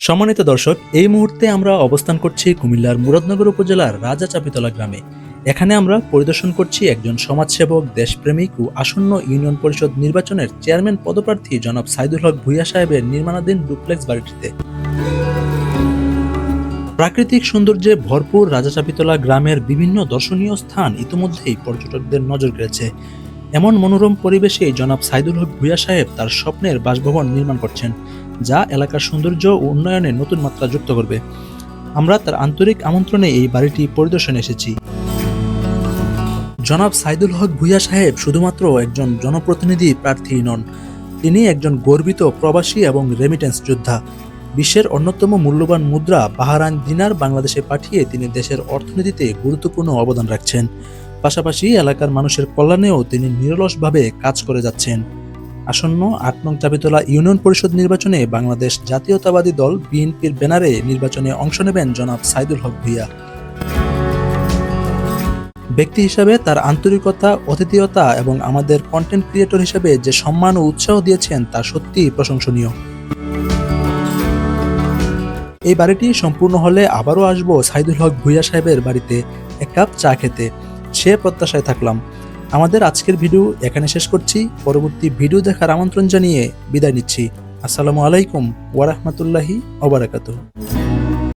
সম্মানিত দর্শক, এই মুহূর্তে আমরা অবস্থান করছি কুমিল্লার মুরাদনগর উপজেলার রাজা চাপিতলা গ্রামে। এখানে আমরা পরিদর্শন করছি একজন সমাজসেবক, দেশপ্রেমিক ও আসন্ন ইউনিয়ন পরিষদ নির্বাচনের চেয়ারম্যান পদপ্রার্থী জনাব সাইদুল হক ভুইয়া সাহেবের নির্মাণাধীন ডুপ্লেক্স বাড়িটিতে। প্রাকৃতিক সৌন্দর্যে ভরপুর রাজা রাজাচাপিতলা গ্রামের বিভিন্ন দর্শনীয় স্থান ইতিমধ্যেই পর্যটকদের নজর কেড়েছে। এমন মনোরম পরিবেশে জনাব সাইদুল হক ভুইয়া সাহেব তার স্বপ্নের বাসভবন নির্মাণ করছেন। যা এলাকার সৌন্দর্য ও উন্নয়নে নতুন মাত্রা যুক্ত করবে। আমরা তার আন্তরিক আমন্ত্রণে এই বাড়িটি পরিদর্শনে এসেছি। জনাব সাইদুল হক ভুইয়া সাহেব শুধুমাত্র একজন জনপ্রতিনিধি প্রার্থী নন। তিনি একজন গর্বিত প্রবাসী এবং রেমিটেন্স যোদ্ধা। বিশ্বের অন্যতম মূল্যবান মুদ্রা বাহারান দিনার বাংলাদেশে পাঠিয়ে তিনি দেশের অর্থনীতিতে গুরুত্বপূর্ণ অবদান রাখছেন। পাশাপাশি এলাকার মানুষের কল্যাণেও তিনি নিরলসভাবে কাজ করে যাচ্ছেন। আসন্ন আট নং চাবিতলা ইউনিয়ন পরিষদ নির্বাচনে বাংলাদেশ জাতীয়তাবাদী দল বিএনপির ব্যানারে নির্বাচনে অংশ নেবেন জনাব সাইদুল হক ভুইয়া। ব্যক্তি হিসাবে তার আন্তরিকতা, অতিথিয়তা এবং আমাদের কন্টেন্ট ক্রিয়েটর হিসেবে যে সম্মান ও উৎসাহ দিয়েছেন তা সত্যিই প্রশংসনীয়। এই বাড়িটি সম্পূর্ণ হলে আবারও আসব সাইদুল হক ভুইয়া সাহেবের বাড়িতে। এক কাপ চা খেতে। সে প্রত্যাশায় থাকলাম। আমাদের আজকের ভিডিও এখানে শেষ করছি। পরবর্তী ভিডিও দেখার আমন্ত্রণ জানিয়ে বিদায় নিচ্ছি। আসসালামু আলাইকুম ওয়ারহমতুল্লাহি ওবারাকাতুহ